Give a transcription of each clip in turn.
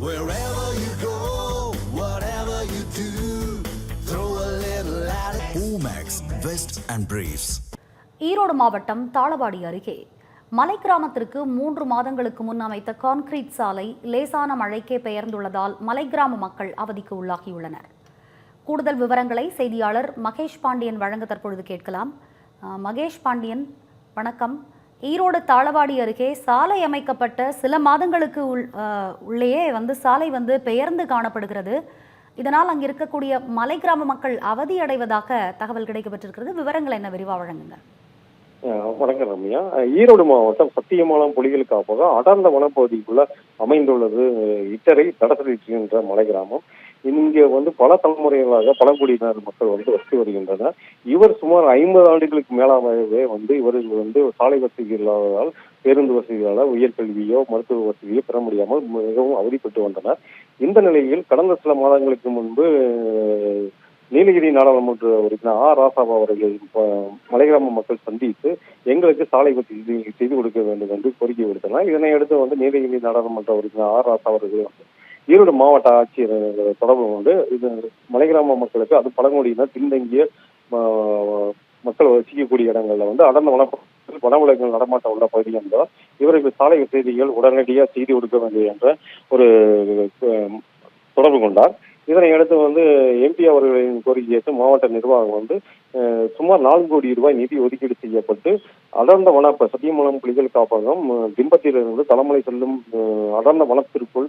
Wherever you go, whatever you do, throw a little at it. Omax, Vest and Briefs. Erode மாவட்டம் தாளவாடி அருகே மலை கிராமத்திற்கு மூன்று மாதங்களுக்கு முன் அமைத்த கான்கிரீட் சாலை லேசான மழைக்கே பெயர்ந்துள்ளதால் மலை கிராம மக்கள் அவதிக்கு உள்ளாகியுள்ளனர் கூடுதல் விவரங்களை செய்தியாளர் மகேஷ் பாண்டியன் வழங்க தற்பொழுது கேட்கலாம் மகேஷ் பாண்டியன் வணக்கம் ஈரோடு தாளவாடி அருகே சாலை அமைக்கப்பட்ட சில மாதங்களுக்கு உள் உள்ளேயே வந்து சாலை வந்து பெயர்ந்து காணப்படுகிறது. இதனால் அங்கே இருக்கக்கூடிய மலை கிராம மக்கள் அவதி அடைவதாக தகவல் கிடைக்கப்பட்டிருக்கிறது. விவரங்கள் என்ன விரிவாக வழங்குங்க. வணக்கம் ரம்யா. ஈரோடு மாவட்டம் சத்தியமலம் புலிகள் காப்பகம் அடர்ந்த வனப்பகுதிக்குள்ள அமைந்துள்ளது இட்டரை தடசலிட்டு என்ற மலை கிராமம். இங்கே வந்து பல தலைமுறைகளாக பழங்குடியினர் மக்கள் வந்து வசித்து வருகின்றனர். இவர் சுமார் ஐம்பது ஆண்டுகளுக்கு மேலாகவே வந்து இவர்கள் வந்து சாலை வசதி இல்லாததால் பேருந்து வசதிகளால் உயர்கல்வியோ மருத்துவ வசதியோ பெற முடியாமல் மிகவும் அவதிப்பட்டு வந்தனர். இந்த நிலையில் கடந்த சில மாதங்களுக்கு முன்பு நீலகிரி நாடாளுமன்ற உறுப்பினர் ஆ ராசாபா அவர்கள் மலைகிராம மக்கள் சந்தித்து எங்களுக்கு சாலை வசதி செய்து கொடுக்க வேண்டும் என்று கோரிக்கை விடுத்தனர். இதனையடுத்து வந்து நீலகிரி நாடாளுமன்ற உறுப்பினர் ஆர். ராசா அவர்கள் வந்து ஈரோடு மாவட்ட ஆட்சியர் தொடர்பு கொண்டு இது மலைகிராம மக்களுக்கு அது பழங்குடியினர் பின்தங்கிய மக்கள் வசிக்கக்கூடிய இடங்கள்ல வந்து அடர்ந்த வன வனவிலங்குகள் நடமாட்டம் உள்ள பகுதி என்றால் இவருக்கு சாலை வசதிகள் உடனடியாக செய்து கொடுக்க வேண்டும் என்ற ஒரு தொடர்பு கொண்டார். இதனை அடுத்து வந்து எம்பி அவர்களின் கோரிக்கையை மாவட்ட நிர்வாகம் வந்து அஹ், சுமார் நான்கு கோடி ரூபாய் நிதி ஒதுக்கீடு செய்யப்பட்டு அடர்ந்த வன சத்தியமலம் புலிகள் காப்பகம் அஹ், திம்பத்திலிருந்து தலைமலை செல்லும் அடர்ந்த வனத்திற்குள்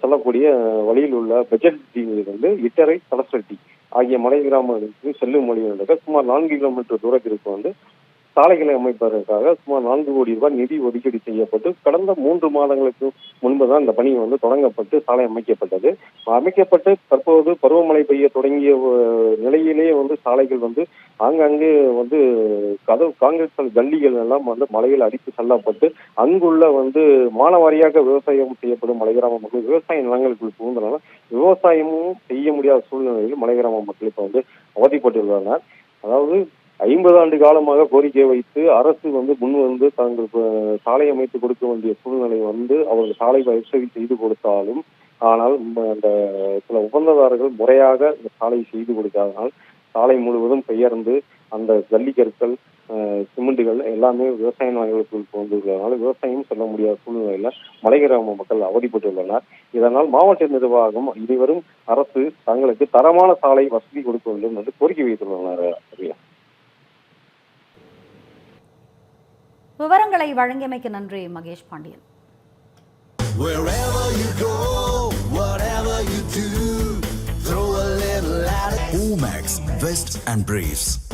சொல்லக்கூடிய வழியில் உள்ள பட்ஜெட் தீவிலிருந்து இட்டரை தலசட்டி ஆகிய மலை கிராமங்களுக்கு செல்லும் வழியாக சுமார் நான்கு கிலோமீட்டர் தூரத்திற்கு வந்து சாலைகளை அமைப்பதற்காக சுமார் நான்கு கோடி ரூபாய் நிதி ஒதுக்கீடு செய்யப்பட்டு கடந்த மூன்று மாதங்களுக்கு முன்புதான் இந்த பணி வந்து தொடங்கப்பட்டு சாலை அமைக்கப்பட்டது. அமைக்கப்பட்டு தற்போது பருவமழை பெய்ய தொடங்கிய நிலையிலேயே வந்து சாலைகள் வந்து ஆங்காங்கே வந்து கதவு காங்கிரஸ் கல்லிகள் எல்லாம் வந்து மலையில் அடித்து செல்லப்பட்டு அங்குள்ள வந்து மானவாரியாக விவசாயம் செய்யப்படும் மலை கிராம மக்கள் விவசாய நிலங்களுக்குள் புகுந்தனால விவசாயமும் செய்ய முடியாத சூழ்நிலையில் மலை கிராம மக்கள் இப்ப வந்து அவதிப்பட்டுள்ளனர் அதாவது ஐம்பது ஆண்டு காலமாக கோரிக்கை வைத்து அரசு வந்து முன் வந்து தாங்கள் சாலை அமைத்து கொடுக்க வேண்டிய சூழ்நிலை வந்து அவர்கள் சாலை பயிற்சி செய்து கொடுத்தாலும் ஆனால் அந்த சில ஒப்பந்ததாரர்கள் முறையாக இந்த சாலை செய்து கொடுக்காதனால் சாலை முழுவதும் பெயர்ந்து அந்த ஜல்லிக்கற்கள் சிமெண்ட்டுகள் சிமெண்டுகள் எல்லாமே விவசாய நிலங்களுக்குள் புகுந்துள்ளதனால விவசாயம் செல்ல முடியாத சூழ்நிலையில மலை கிராம மக்கள் அவதிப்பட்டுள்ளனர். இதனால் மாவட்ட நிர்வாகம் இருவரும் அரசு தங்களுக்கு தரமான சாலை வசதி கொடுக்க வேண்டும் என்று கோரிக்கை வைத்துள்ளனர் விவரங்களை வழங்கியமைக்கு நன்றி Mahesh Pandian. Omax, Vest and Briefs.